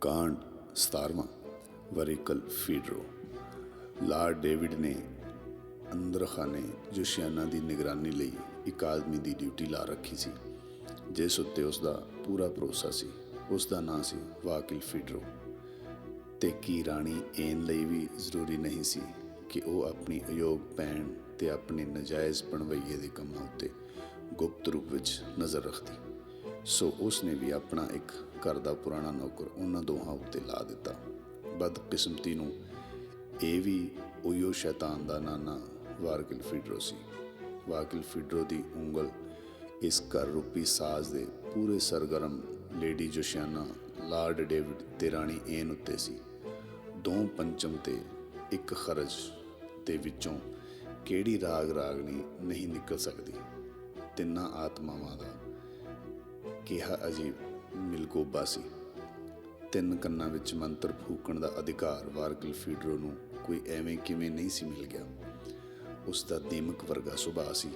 ਕਾਂਡ 17ਵਾਂ ਵਰੇਕਲ ਫੀਡਰੋ। Lord David ਨੇ ਅੰਦਰਖਾਨੇ ਜੋਸ਼ੀਆਨਾ ਦੀ ਨਿਗਰਾਨੀ ਲਈ ਇੱਕ ਆਦਮੀ ਦੀ ਡਿਊਟੀ ਲਾ ਰੱਖੀ ਸੀ, ਜਿਸ ਉੱਤੇ ਉਸ ਦਾ ਪੂਰਾ ਭਰੋਸਾ ਸੀ। ਉਸ ਦਾ ਨਾਂ ਸੀ ਵਾਕਿਲ ਫੀਡਰੋ। ਤੇ ਕੀ ਰਾਣੀ ਐਨ ਲਈ ਵੀ ਜ਼ਰੂਰੀ ਨਹੀਂ ਸੀ ਕਿ ਉਹ ਆਪਣੀ ਅਯੋਗ ਭੈਣ ਤੇ ਆਪਣੇ ਨਜਾਇਜ਼ ਪਣਵਈਏ ਦੇ ਕੰਮਾਂ ਉੱਤੇ ਗੁਪਤ ਰੂਪ ਵਿੱਚ ਨਜ਼ਰ ਰੱਖਦੀ। ਸੋ ਉਸ ਨੇ ਵੀ ਆਪਣਾ ਇੱਕ ਘਰ ਦਾ ਪੁਰਾਣਾ ਨੌਕਰ ਉਹਨਾਂ ਦੋਹਾਂ ਉੱਤੇ ਲਾ ਦਿੱਤਾ। ਬਦਕਿਸਮਤੀ ਨੂੰ ਇਹ ਵੀ ਉਯੋ ਸ਼ੈਤਾਨ ਦਾ ਨਾਨਾ ਵਾਰਕਿਲ ਫਿਡਰੋ ਸੀ। ਵਾਰਕਿਲ ਫਿਡਰੋ ਦੀ ਉਂਗਲ ਇਸ ਘਰ ਰੂਪੀ ਸਾਜ਼ ਦੇ ਪੂਰੇ ਸਰਗਰਮ ਲੇਡੀ ਜੋਸ਼ਿਆਨਾ ਲਾਰਡ ਡੇਵਿਡ ਤੇ ਰਾਣੀ ਐਨ ਉੱਤੇ ਸੀ। ਦੋ ਪੰਚਮ ਤੇ ਇੱਕ ਖਰਜ ਦੇ ਵਿੱਚੋਂ ਕਿਹੜੀ ਰਾਗ ਰਾਗਣੀ ਨਹੀਂ ਨਿਕਲ ਸਕਦੀ। ਤਿੰਨਾਂ ਆਤਮਾਵਾਂ ਦਾ ਕਿਹਾ ਅਜੀਬ ਮਿਲਗੋਬਾ ਸੀ। ਤਿੰਨ ਕੰਨਾਂ ਵਿੱਚ ਮੰਤਰ ਫੂਕਣ ਦਾ ਅਧਿਕਾਰ ਵਾਰਗਲ ਫੀਡਰੋ ਨੂੰ ਕੋਈ ਐਵੇਂ ਕਿਵੇਂ ਨਹੀਂ ਸੀ ਮਿਲ ਗਿਆ। ਉਸ ਦਾ ਦੀਮਕ ਵਰਗਾ ਸੁਭਾਅ ਸੀ।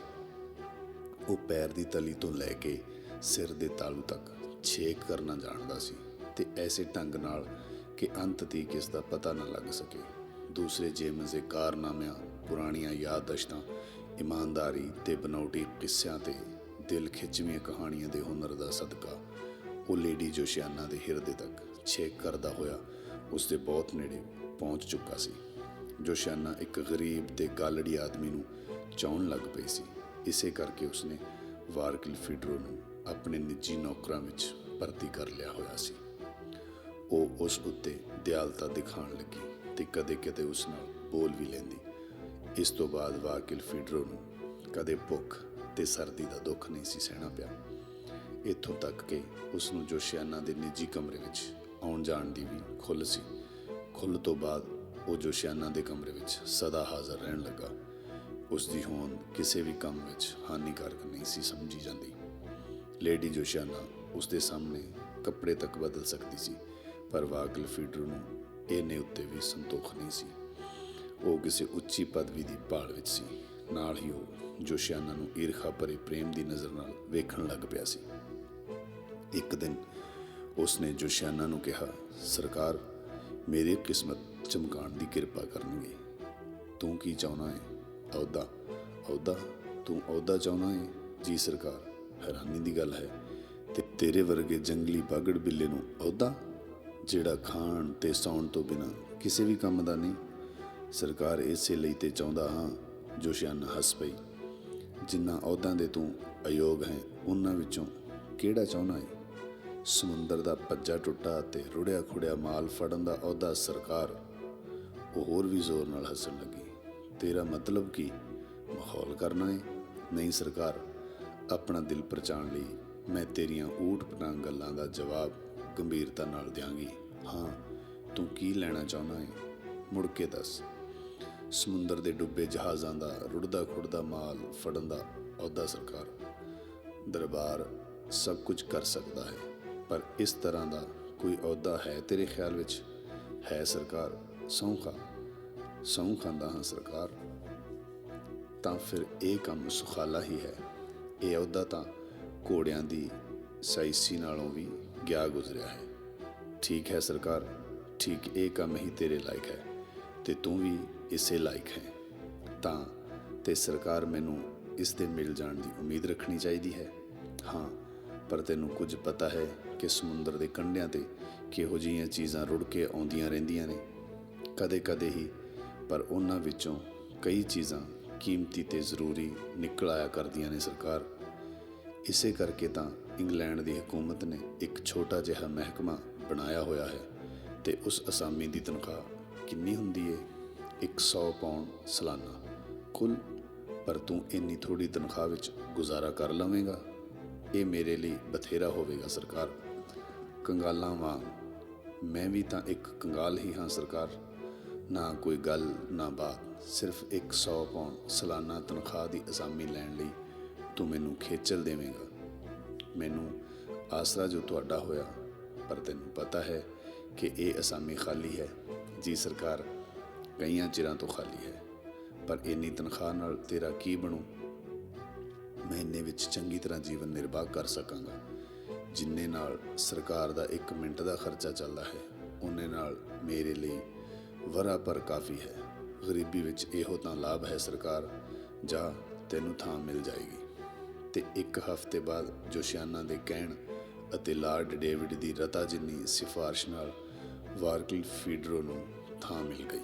ਉਹ ਪੈਰ ਦੀ ਤਲੀ ਤੋਂ ਲੈ ਕੇ ਸਿਰ ਦੇ ਤਾਲੂ ਤੱਕ ਛੇਕ ਕਰਨਾ ਜਾਣਦਾ ਸੀ ਤੇ ਐਸੇ ਢੰਗ ਨਾਲ ਕਿ ਅੰਤ ਤੀਕ ਇਸ ਦਾ ਪਤਾ ਨਾ ਲੱਗ ਸਕੇ। ਦੂਸਰੇ ਜੇਮਜ਼ੇ ਕਾਰਨਾਮਿਆਂ, ਪੁਰਾਣੀਆਂ ਯਾਦਦਾਸ਼ਤਾਂ, ਇਮਾਨਦਾਰੀ ਤੇ ਬਨੌਟੀ ਕਿੱਸਿਆਂ ਤੇ ਦਿਲ ਖਿੱਚਵੀਆਂ ਕਹਾਣੀਆਂ ਦੇ ਹੁਨਰ ਦਾ ਸਦਕਾ ਉਹ ਲੇਡੀ ਜੋਸ਼ਿਆਨਾ ਦੇ ਹਿਰਦੇ ਤੱਕ ਛੇਕ ਕਰਦਾ ਹੋਇਆ ਉਸ ਦੇ ਬਹੁਤ ਨੇੜੇ ਪਹੁੰਚ ਚੁੱਕਾ ਸੀ। ਜੋਸ਼ਿਆਨਾ ਇੱਕ ਗਰੀਬ ਤੇ ਗਾਲੜੀ ਆਦਮੀ ਨੂੰ ਚਾਹਣ ਲੱਗ ਪਈ ਸੀ। ਇਸੇ ਕਰਕੇ ਉਸਨੇ ਵਾਰਕਿਲ ਫਿਡਰੋ ਨੂੰ ਆਪਣੇ ਨਿੱਜੀ ਨੌਕਰਾਂ ਵਿੱਚ ਭਰਤੀ ਕਰ ਲਿਆ ਹੋਇਆ ਸੀ। ਉਹ ਉਸ ਉੱਤੇ ਦਿਆਲਤਾ ਦਿਖਾਉਣ ਲੱਗੀ ਤੇ ਕਦੇ-ਕਦੇ ਉਸ ਨਾਲ ਬੋਲ ਵੀ ਲੈਂਦੀ। ਇਸ ਤੋਂ ਬਾਅਦ ਵਾਕਿਲ ਫਿਡਰੋ ਨੂੰ ਕਦੇ ਭੁੱਖ ਤੇ ਸਰਦੀ ਦਾ ਦੁੱਖ ਨਹੀਂ ਸੀ ਸਹਿਣਾ ਪਿਆ। ਇੱਥੋਂ ਤੱਕ ਕਿ ਉਸ ਨੂੰ ਜੋਸ਼ਿਆਨਾ ਦੇ ਨਿੱਜੀ ਕਮਰੇ ਵਿੱਚ ਆਉਣ ਜਾਣ ਦੀ ਵੀ ਖੁੱਲ੍ਹ ਸੀ। ਖੁੱਲ੍ਹ ਤੋਂ ਬਾਅਦ ਉਹ ਜੋਸ਼ਿਆਨਾ ਦੇ ਕਮਰੇ ਵਿੱਚ ਸਦਾ ਹਾਜ਼ਰ ਰਹਿਣ ਲੱਗਾ। ਉਸ ਦੀ ਹੋਂਦ ਕਿਸੇ ਵੀ ਕੰਮ ਵਿੱਚ ਹਾਨੀਕਾਰਕ ਨਹੀਂ ਸੀ ਸਮਝੀ ਜਾਂਦੀ। ਲੇਡੀ ਜੋਸ਼ਿਆਨਾ ਉਸ ਦੇ ਸਾਹਮਣੇ ਕੱਪੜੇ ਤੱਕ ਬਦਲ ਸਕਦੀ ਸੀ, ਪਰ ਵਾਕਲ ਫੀਡਰ ਨੂੰ ਇਹਨੇ ਉੱਤੇ ਵੀ ਸੰਤੋਖ ਨਹੀਂ ਸੀ। ਉਹ ਕਿਸੇ ਉੱਚੀ ਪਦਵੀ ਦੀ ਭਾਲ ਵਿੱਚ ਸੀ। ਨਾਲ ਹੀ ਉਹ ਜੋਸ਼ਿਆਨਾ ਨੂੰ ਈਰਖਾ ਭਰੇ ਪ੍ਰੇਮ ਦੀ ਨਜ਼ਰ ਨਾਲ ਵੇਖਣ ਲੱਗ ਪਿਆ ਸੀ। ਇੱਕ ਦਿਨ ਉਸਨੇ ਜੋਸ਼ਿਆਨਾ ਨੂੰ ਕਿਹਾ, ਸਰਕਾਰ, ਮੇਰੀ ਕਿਸਮਤ ਚਮਕਾਉਣ ਦੀ ਕਿਰਪਾ ਕਰਨਗੇ। ਤੂੰ ਕੀ ਚਾਹੁੰਦਾ ਹੈ? ਅਹੁਦਾ ਅਹੁਦਾ, ਤੂੰ ਅਹੁਦਾ ਚਾਹੁੰਦਾ ਹੈ? ਜੀ ਸਰਕਾਰ, ਹੈਰਾਨੀ ਦੀ ਗੱਲ ਹੈ ਤੇ ਤੇਰੇ ਵਰਗੇ ਜੰਗਲੀ ਬਾਗੜ ਬਿੱਲੇ ਨੂੰ ਅਹੁਦਾ, ਜਿਹੜਾ ਖਾਣ ਤੇ ਸੌਣ ਤੋਂ ਬਿਨਾ ਕਿਸੇ ਵੀ ਕੰਮ ਦਾ ਨਹੀਂ? ਸਰਕਾਰ ਇਸੇ ਲਈ ਤੇ ਚਾਹੁੰਦਾ ਹਾਂ, ਜੋਸ਼ਿਆਨਾ ਹੱਸ ਪਈ, ਜਿੰਨਾ ਅਹੁਦਿਆਂ ਦੇ ਤੂੰ ਅਯੋਗ ਹੈ, ਉਹਨਾਂ ਵਿੱਚੋਂ ਕਿਹੜਾ ਚਾਹੁੰਦਾ ਹੈ? ਸਮੁੰਦਰ ਦਾ ਪੱਜਾ ਟੁੱਟਾ ਤੇ ਰੁੜਿਆ ਖੁੜਿਆ ਮਾਲ ਫੜਨ ਦਾ ਅਹੁਦਾ ਸਰਕਾਰ ਉਹ ਹੋਰ ਵੀ ਜ਼ੋਰ ਨਾਲ ਹੱਸਣ ਲੱਗੀ। ਤੇਰਾ ਮਤਲਬ ਕੀ? ਮਾਹੌਲ ਕਰਨਾ ਹੈ ਨਹੀਂ ਸਰਕਾਰ, ਆਪਣਾ ਦਿਲ ਪਰਚਾਣ ਲਈ ਮੈਂ ਤੇਰੀਆਂ ਊਟ ਪਟਾਂ ਗੱਲਾਂ ਦਾ ਜਵਾਬ ਗੰਭੀਰਤਾ ਨਾਲ ਦਿਆਂਗੀ। ਹਾਂ, ਤੂੰ ਕੀ ਲੈਣਾ ਚਾਹੁੰਦਾ ਹੈ ਮੁੜ ਕੇ ਦੱਸ। ਸਮੁੰਦਰ ਦੇ ਡੁੱਬੇ ਜਹਾਜ਼ਾਂ ਦਾ ਰੁੜਦਾ ਖੁੜਦਾ ਮਾਲ ਫੜਨ ਦਾ ਅਹੁਦਾ ਸਰਕਾਰ। ਦਰਬਾਰ ਸਭ ਕੁਝ ਕਰ ਸਕਦਾ ਹੈ। ਪਰ ਇਸ ਤਰ੍ਹਾਂ ਦਾ ਕੋਈ ਅਹੁਦਾ ਹੈ ਤੇਰੇ ਖਿਆਲ ਵਿੱਚ? ਹੈ ਸਰਕਾਰ, ਸੌਂਖਾ। ਸਹੁੰ ਖਾਂਦਾ ਹਾਂ ਸਰਕਾਰ। ਤਾਂ ਫਿਰ ਇਹ ਕੰਮ ਸੁਖਾਲਾ ਹੀ ਹੈ। ਇਹ ਅਹੁਦਾ ਤਾਂ ਘੋੜਿਆਂ ਦੀ ਸਾਇਸੀ ਨਾਲੋਂ ਵੀ ਗਿਆ ਗੁਜ਼ਰਿਆ ਹੈ। ਠੀਕ ਹੈ ਸਰਕਾਰ, ਠੀਕ ਇਹ ਕੰਮ ਹੀ ਤੇਰੇ ਲਾਇਕ ਹੈ ਤੇ ਤੂੰ ਵੀ ਇਸੇ ਲਾਇਕ ਹੈ। ਤਾਂ ਤੇ ਸਰਕਾਰ ਮੈਨੂੰ ਇਸ ਦੇ ਮਿਲ ਜਾਣ ਦੀ ਉਮੀਦ ਰੱਖਣੀ ਚਾਹੀਦੀ ਹੈ? ਹਾਂ ਪਰ ਤੈਨੂੰ ਕੁਝ ਪਤਾ ਹੈ ਕਿ ਸਮੁੰਦਰ ਦੇ ਕੰਢਿਆਂ ਤੇ ਕਿਹੋ ਜਿਹੀਆਂ ਚੀਜ਼ਾਂ ਰੁੜ ਕੇ ਆਉਂਦੀਆਂ ਰਹਿੰਦੀਆਂ ਨੇ। ਕਦੇ-ਕਦੇ ਹੀ, ਪਰ ਉਹਨਾਂ ਵਿੱਚੋਂ ਕਈ ਚੀਜ਼ਾਂ ਕੀਮਤੀ ਤੇ ਜ਼ਰੂਰੀ ਨਿਕਲ ਆਇਆ ਕਰਦੀਆਂ ਨੇ ਸਰਕਾਰ। ਇਸੇ ਕਰਕੇ ਤਾਂ ਇੰਗਲੈਂਡ ਦੀ ਹਕੂਮਤ ਨੇ ਇੱਕ ਛੋਟਾ ਜਿਹਾ ਮਹਿਕਮਾ ਬਣਾਇਆ ਹੋਇਆ ਹੈ ਤੇ ਉਸ ਅਸਾਮੀ ਦੀ ਤਨਖਾਹ ਕਿੰਨੀ ਹੁੰਦੀ ਹੈ 100 ਪਾਉਂਡ ਸਾਲਾਨਾ। ਕੁੱਲ, ਪਰ ਤੂੰ ਇੰਨੀ ਥੋੜੀ ਤਨਖਾਹ ਵਿੱਚ ਗੁਜ਼ਾਰਾ ਕਰ ਲਵੇਂਗਾ। ਇਹ ਮੇਰੇ ਲਈ ਬਥੇਰਾ ਹੋਵੇਗਾ ਸਰਕਾਰ। ਕੰਗਾਲਾਂ ਵਾਂਗ, ਮੈਂ ਵੀ ਤਾਂ ਇੱਕ ਕੰਗਾਲ ਹੀ ਹਾਂ ਸਰਕਾਰ। ਨਾ ਕੋਈ ਗੱਲ, ਨਾ ਬਾਤ, ਸਿਰਫ 100 ਪਾਉਂਡ ਸਾਲਾਨਾ ਤਨਖਾਹ ਦੀ ਅਸਾਮੀ ਲੈਣ ਲਈ ਤੂੰ ਮੈਨੂੰ ਖੇਚਲ ਦੇਵੇਂਗਾ। ਮੈਨੂੰ ਆਸਰਾ ਜੋ ਤੁਹਾਡਾ ਹੋਇਆ, ਪਰ ਤੈਨੂੰ ਪਤਾ ਹੈ ਕਿ ਇਹ ਅਸਾਮੀ ਖਾਲੀ ਹੈ। ਜੀ ਸਰਕਾਰ, ਕਈਆਂ ਚਿਰਾਂ ਤੋਂ ਖਾਲੀ ਹੈ, ਪਰ ਇੰਨੀ ਤਨਖਾਹ ਨਾਲ ਤੇਰਾ ਕੀ ਬਣੂ? ਮੈਂ ਇੰਨੇ ਵਿੱਚ ਚੰਗੀ ਤਰ੍ਹਾਂ ਜੀਵਨ ਨਿਰਵਾਹ ਕਰ ਸਕਾਂਗਾ। ਜਿੰਨੇ ਨਾਲ ਸਰਕਾਰ ਦਾ 1 ਮਿੰਟ ਦਾ ਖਰਚਾ ਚੱਲਦਾ ਹੈ, ਉਹਨੇ ਨਾਲ ਮੇਰੇ ਲਈ ਵਰਾ ਪਰ ਕਾਫੀ ਹੈ। ਗਰੀਬੀ ਵਿੱਚ ਇਹੋ ਤਾਂ ਲਾਭ ਹੈ ਸਰਕਾਰ, ਜਾਂ ਤੈਨੂੰ ਥਾਂ ਮਿਲ ਜਾਏਗੀ। ਤੇ ਇੱਕ ਹਫ਼ਤੇ ਬਾਅਦ ਜੋਸ਼ਿਆਨਾ ਦੇ ਕਹਿਣ ਅਤੇ ਲਾਰਡ ਡੇਵਿਡ ਦੀ ਰਤਾ ਜਿੰਨੀ ਸਿਫਾਰਿਸ਼ ਨਾਲ ਵਾਰਕਲ ਫੀਡਰੋ ਨੂੰ ਥਾਂ ਮਿਲ ਗਈ।